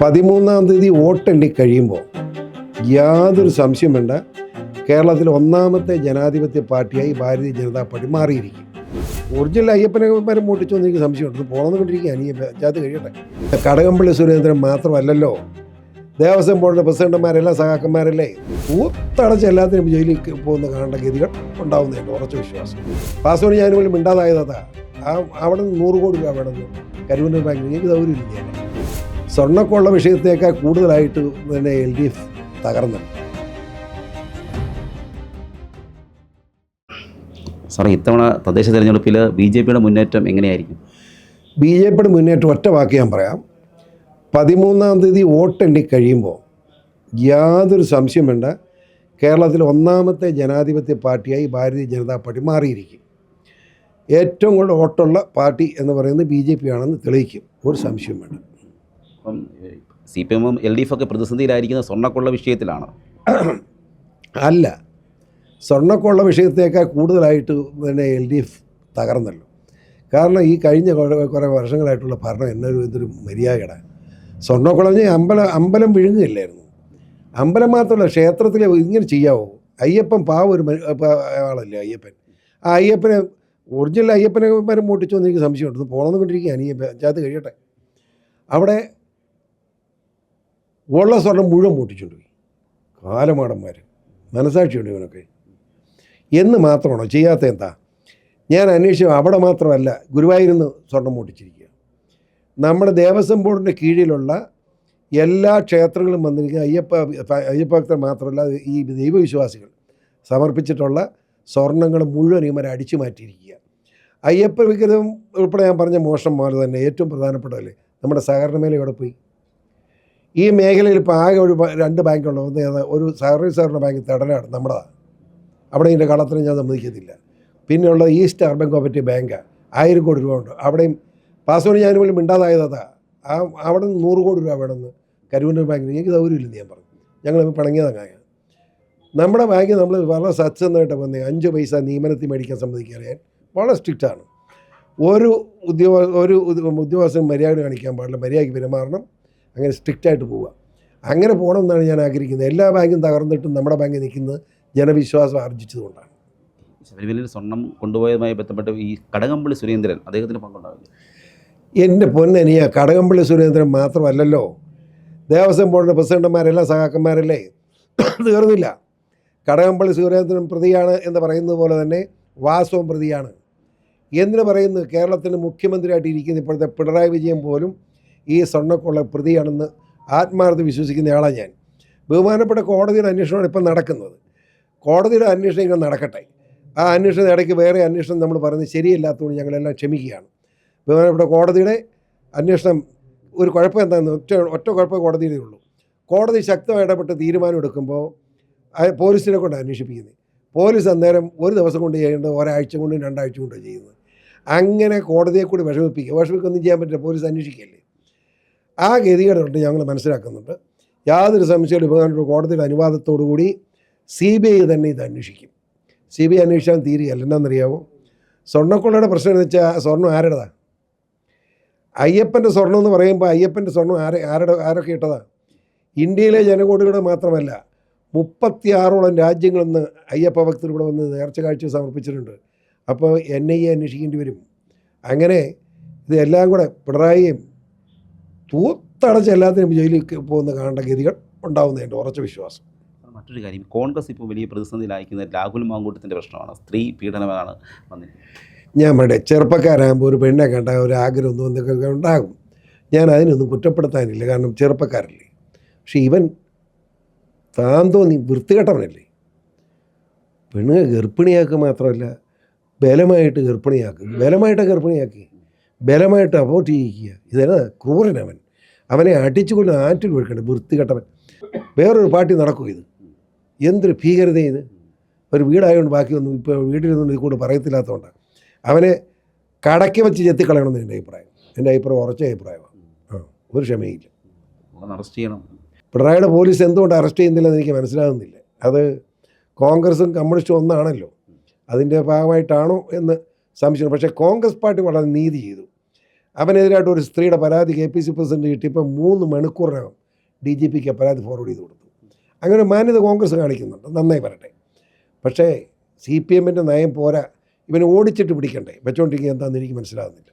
പതിമൂന്നാം തീയതി വോട്ടെണ്ണി കഴിയുമ്പോൾ യാതൊരു സംശയം വേണ്ട. കേരളത്തിൽ ഒന്നാമത്തെ ജനാധിപത്യ പാർട്ടിയായി ഭാരതീയ ജനതാ പാർട്ടി മാറിയിരിക്കും. ഒറിജിനൽ അയ്യപ്പനെ മരം പൊട്ടിച്ചു എനിക്ക് സംശയമുണ്ട് പോകണമെന്ന് കൊണ്ടിരിക്കുകയാണ്. ഈ ജാതി കഴിയട്ടെ. കടകംപള്ളി സുരേന്ദ്രൻ മാത്രമല്ലല്ലോ. ദേവസ്വം ബോർഡിന്റെ പ്രസിഡന്റുമാരെല്ലാം സഹാക്കന്മാരല്ലേ ഊത്തടച്ച് എല്ലാത്തിനും ജയിലിൽ പോകുന്ന കാണേണ്ട ഗതികൾ ഉണ്ടാവുന്നതായിട്ട് ഉറച്ച വിശ്വാസം. പാസ്വേഡ് ഞാൻ മിണ്ടാതായതാ. ആ അവിടെ നിന്ന് നൂറ് കോടി രൂപ വേണമെന്ന് കരുവന്നൂർ ബാങ്കിൽ എനിക്ക് സൗകര്യമില്ല ഞാൻ സ്വർണക്കുള്ള വിഷയത്തേക്കാൾ കൂടുതലായിട്ട് തന്നെ എൽ ഡി എഫ് തകർന്നു. സാറേ ഇത്തവണ തദ്ദേശ തെരഞ്ഞെടുപ്പിൽ ബി ജെ പിയുടെ മുന്നേറ്റം എങ്ങനെയായിരിക്കും? ബി ജെ പിയുടെ മുന്നേറ്റം ഒറ്റ വാക്ക് ഞാൻ പറയാം. പതിമൂന്നാം തീയതി വോട്ടെണ്ണി കഴിയുമ്പോൾ യാതൊരു സംശയം വേണ്ട കേരളത്തിൽ ഒന്നാമത്തെ ജനാധിപത്യ പാർട്ടിയായി ഭാരതീയ ജനതാ പാർട്ടി മാറിയിരിക്കും. ഏറ്റവും കൂടുതൽ വോട്ടുള്ള പാർട്ടി എന്ന് പറയുന്നത് ബി ജെ പി ആണെന്ന് തെളിയിക്കും. ഒരു സംശയം വേണ്ട അപ്പം സി പി എമ്മും എൽ ഡി എഫ് ഒക്കെ പ്രതിസന്ധിയിലായിരിക്കുന്ന സ്വർണക്കൊള്ള വിഷയത്തിലാണ്? അല്ല. സ്വർണക്കൊള്ള വിഷയത്തേക്കാൾ കൂടുതലായിട്ട് തന്നെ എൽ ഡി എഫ് തകർന്നല്ലോ. കാരണം ഈ കഴിഞ്ഞ കുറേ വർഷങ്ങളായിട്ടുള്ള ഭരണം എന്നൊരു എന്തൊരു മര്യാദയുടെ. സ്വർണക്കുളഞ്ഞ് അമ്പലം അമ്പലം വിഴുങ്ങുകയില്ലായിരുന്നു. അമ്പലം മാത്രമല്ല ക്ഷേത്രത്തിൽ ഇങ്ങനെ ചെയ്യാവോ? അയ്യപ്പൻ പാവ ഒരു ആളല്ലേ അയ്യപ്പൻ. ആ അയ്യപ്പനെ ഒറിജിനൽ അയ്യപ്പനെ മരം മൂട്ടിച്ചോ എനിക്ക് സംശയമുണ്ട്. പോകണമെന്ന് കൊണ്ടിരിക്കുകയാണ് ഈ അഞ്ചാത്ത് കഴിയട്ടെ. അവിടെ ഉള്ള സ്വർണം മുഴുവൻ മൂട്ടിച്ചുകൊണ്ട് പോയി. കാലമാടന്മാർ മനസാക്ഷിയുണ്ട് ഇവനൊക്കെ. എന്ന് മാത്രമാണോ ചെയ്യാത്ത എന്താ? ഞാൻ അന്വേഷിച്ചു അവിടെ മാത്രമല്ല ഗുരുവായൂരിന്ന് സ്വർണം മൂട്ടിച്ചിരിക്കുക. നമ്മുടെ ദേവസ്വം ബോർഡിന്റെ കീഴിലുള്ള എല്ലാ ക്ഷേത്രങ്ങളും വന്നിരിക്കുന്ന അയ്യപ്പ അയ്യപ്പ ഭക്തർ മാത്രമല്ല ഈ ദൈവവിശ്വാസികൾ സമർപ്പിച്ചിട്ടുള്ള സ്വർണങ്ങൾ മുഴുവൻ ഇവരെ അടിച്ചു മാറ്റിയിരിക്കുക. അയ്യപ്പ വിഗ്രഹം ഉൾപ്പെടെ ഞാൻ പറഞ്ഞ മോഷണം പോലെ തന്നെ ഏറ്റവും പ്രധാനപ്പെട്ടതല്ലേ? നമ്മുടെ സഹകരണ മേലെ ഇവിടെ പോയി? ഈ മേഖലയിൽ ഇപ്പോൾ ആകെ ഒരു രണ്ട് ബാങ്കുണ്ട് ഒന്ന്? ഒരു സഹകരണ സഹകരണ ബാങ്ക് തടലാണ് നമ്മുടേതാണ് അവിടെ ഇതിന്റെ കള്ളത്തിന് ഞാൻ സമ്മതിക്കത്തില്ല. പിന്നെയുള്ള ഈസ്റ്റ് അർബൻ കോപ്പറേറ്റീവ് ബാങ്ക് ആയിരം കോടി രൂപ ഉണ്ട്. അവിടെയും പാസ്വേഡ് ഞാൻ പോലും മിണ്ടാതായതാ ആ അവിടെ നിന്ന് നൂറ് കോടി രൂപ വേണമെന്ന് കരുവന്നൂർ ബാങ്കിന് എനിക്ക് സൗകര്യമില്ലെന്ന് ഞാൻ പറഞ്ഞു. ഞങ്ങൾ പിണങ്ങിയതങ്ങനെ നമ്മുടെ ബാങ്ക് നമ്മൾ വളരെ സത്സന്നായിട്ട് വന്നേ അഞ്ച് പൈസ നിയമനത്തിൽ മേടിക്കാൻ സമ്മതിക്കാൻ വളരെ സ്ട്രിക്റ്റാണ് ഒരു ഉദ്യോഗ ഒരു ഉദ്യ- ഉദ്യോഗസ്ഥൻ മര്യാദ കാണിക്കാൻ പാടില്ല മര്യാദയ്ക്ക് പെരുമാറണം. അങ്ങനെ സ്ട്രിക്റ്റായിട്ട് പോവുക. അങ്ങനെ പോകണമെന്നാണ് ഞാൻ ആഗ്രഹിക്കുന്നത്. എല്ലാ ബാങ്കും തകർന്നിട്ടും നമ്മുടെ ബാങ്ക് നിൽക്കുന്നത് ജനവിശ്വാസം ആർജിച്ചതുകൊണ്ടാണ്. ശബരിമലയിൽ സ്വർണം കൊണ്ടുപോയതുമായി ബന്ധപ്പെട്ട് ഈ കടകംപള്ളി സുരേന്ദ്രൻ അദ്ദേഹത്തിന് പങ്കുണ്ടാവില്ല? എന്റെ പൊന്നനിയ കടകംപള്ളി സുരേന്ദ്രൻ മാത്രമല്ലല്ലോ. ദേവസ്വം ബോർഡിന്റെ പ്രസിഡന്റുമാരെല്ലാം സഹാക്കന്മാരല്ലേ തീർന്നില്ല. കടകംപള്ളി സുരേന്ദ്രൻ പ്രതിയാണ് എന്ന് പറയുന്നത് പോലെ തന്നെ വാസവും പ്രതിയാണ്. എന്തിനു പറയുന്നു കേരളത്തിന്റെ മുഖ്യമന്ത്രിയായിട്ട് ഇരിക്കുന്ന ഇപ്പോഴത്തെ പിണറായി വിജയൻ പോലും ഈ സ്വർണക്കുള്ള പ്രതിയാണെന്ന് ആത്മാർത്ഥ വിശ്വസിക്കുന്ന ആളാണ് ഞാൻ. ബഹുമാനപ്പെട്ട കോടതിയുടെ അന്വേഷണമാണ് ഇപ്പം നടക്കുന്നത്. കോടതിയുടെ അന്വേഷണം ഇങ്ങനെ നടക്കട്ടെ. ആ അന്വേഷണം ഇടയ്ക്ക് വേറെ അന്വേഷണം നമ്മൾ പറയുന്നത് ശരിയല്ലാത്തതുകൊണ്ട് ഞങ്ങളെല്ലാം ക്ഷമിക്കുകയാണ്. ബഹുമാനപ്പെട്ട കോടതിയുടെ അന്വേഷണം ഒരു കുഴപ്പം എന്താണെന്ന് ഒറ്റ ഒറ്റ കുഴപ്പം കോടതിയിലേ ഉള്ളൂ. കോടതി ശക്തമായി ഇടപെട്ട് തീരുമാനം എടുക്കുമ്പോൾ പോലീസിനെ കൊണ്ട് അന്വേഷിപ്പിക്കുന്നത്. പോലീസ് അന്നേരം ഒരു ദിവസം കൊണ്ട് ചെയ്യേണ്ടത് ഒരാഴ്ച കൊണ്ടും രണ്ടാഴ്ച കൊണ്ടും ചെയ്യുന്നത്. അങ്ങനെ കോടതിയെ കൂടി വിഷമിപ്പിക്കുക. വിഷമിക്കൊന്നും ചെയ്യാൻ പറ്റില്ല. പോലീസ് അന്വേഷിക്കല്ലേ ആ ഗതികേടുണ്ട് ഞങ്ങൾ മനസ്സിലാക്കുന്നുണ്ട്. യാതൊരു സംശയവും ബഹുമാനപ്പെട്ട കോടതിയുടെ അനുവാദത്തോടു കൂടി സി ബി ഐ തന്നെ ഇത് അന്വേഷിക്കും. സി ബി ഐ അന്വേഷിച്ചാൽ തീരുകയല്ല. എന്നാണെന്നറിയാമോ സ്വർണക്കൊള്ളയുടെ പ്രശ്നം എന്ന് വെച്ചാൽ സ്വർണം ആരുടേതാ? അയ്യപ്പന്റെ സ്വർണം എന്ന് പറയുമ്പോൾ അയ്യപ്പന്റെ സ്വർണം ആരെ ആരുടെ ആരൊക്കെ ഇട്ടതാ? ഇന്ത്യയിലെ ജനകോടികളുടെ മാത്രമല്ല മുപ്പത്തിയാറോളം രാജ്യങ്ങളിൽ നിന്ന് അയ്യപ്പ ഭക്തർ ഇവിടെ വന്ന് നേർച്ച കാഴ്ച സമർപ്പിച്ചിട്ടുണ്ട്. അപ്പോൾ എൻ ഐ എ അന്വേഷിക്കേണ്ടി വരും. അങ്ങനെ ഇത് എല്ലാം കൂടെ പിണറായിയും തൂത്തടച്ച് എല്ലാത്തിനും ജയിലിൽ പോകുന്ന കാണേണ്ട ഗതികൾ ഉണ്ടാവുന്നതിന്റെ ഉറച്ച വിശ്വാസം. മറ്റൊരു കാര്യം കോൺഗ്രസ് ഇപ്പോൾ വലിയ പ്രതിസന്ധിയിലായിരിക്കുന്നത് രാഹുൽ മാങ്കൂട്ടത്തിന്റെ പ്രശ്നമാണ്. സ്ത്രീ പീഡനമാണ് വന്നിരിക്കുന്നത്. ഞാൻ പറയട്ടെ ചെറുപ്പക്കാരാകുമ്പോൾ ഒരു പെണ്ണെ കണ്ട ഒരു ആഗ്രഹമൊന്നും എന്തൊക്കെ ഉണ്ടാകും. ഞാൻ അതിനൊന്നും കുറ്റപ്പെടുത്താനില്ല കാരണം ചെറുപ്പക്കാരല്ലേ. പക്ഷെ ഇവൻ താൻ തോന്നി വൃത്തികെട്ടവനല്ലേ. പെണ്ണുങ്ങൾ ഗർഭിണിയാക്കുക മാത്രമല്ല ബലമായിട്ട് ഗർഭിണിയാക്കുക ബലമായിട്ട് ഗർഭിണിയാക്കി. ബലമായിട്ട് അബോട്ട് ചെയ്യിക്കുക ഇതാണ് ക്രൂരനവൻ. അവനെ അടിച്ചുകൊണ്ട് ആറ്റിൽ വീഴ്ക്കണ്ട വൃത്തികെട്ടവൻ. വേറൊരു പാർട്ടി നടക്കും ഇത്? എന്തൊരു ഭീകരത ഇത്? ഒരു വീടായതുകൊണ്ട് ബാക്കിയൊന്നും ഇപ്പോൾ വീട്ടിലൊന്നും ഇത് കൂടെ പറയത്തില്ലാത്തതുകൊണ്ടാണ് അവനെ കടയ്ക്ക് വെച്ച് ചെത്തിക്കളയണമെന്ന് എന്റെ അഭിപ്രായം. എന്റെ അഭിപ്രായം ഉറച്ച അഭിപ്രായമാണ്. ആ ഒരു ക്ഷമയില്ല. അറസ്റ്റ് ചെയ്യണം. പിണറായിയുടെ പോലീസ് എന്തുകൊണ്ട് അറസ്റ്റ് ചെയ്യുന്നില്ലെന്ന് എനിക്ക് മനസ്സിലാകുന്നില്ല. അത് കോൺഗ്രസും കമ്മ്യൂണിസ്റ്റും ഒന്നാണല്ലോ. അതിന്റെ ഭാഗമായിട്ടാണോ എന്ന് സംശയം പക്ഷേ കോൺഗ്രസ് പാർട്ടി വളരെ നീതി ചെയ്തു. അവനെതിരായിട്ട് ഒരു സ്ത്രീയുടെ പരാതി കെ പി സി പ്രസിഡന്റ് കിട്ടിയപ്പോൾ മൂന്ന് മണിക്കൂറിനകം ഡി ജി പിക്ക് പരാതി ഫോർവേഡ് ചെയ്ത് കൊടുത്തു. അങ്ങനെ മാന്യത കോൺഗ്രസ് കാണിക്കുന്നുണ്ട്. നന്നായി പറയട്ടെ. പക്ഷേ സി പി എമ്മിന്റെ നയം പോരാ. ഇവനെ ഓടിച്ചിട്ട് പിടിക്കണ്ടേ? വെച്ചോണ്ടിരിക്കുക എന്താണെന്ന് എനിക്ക് മനസ്സിലാകുന്നില്ല.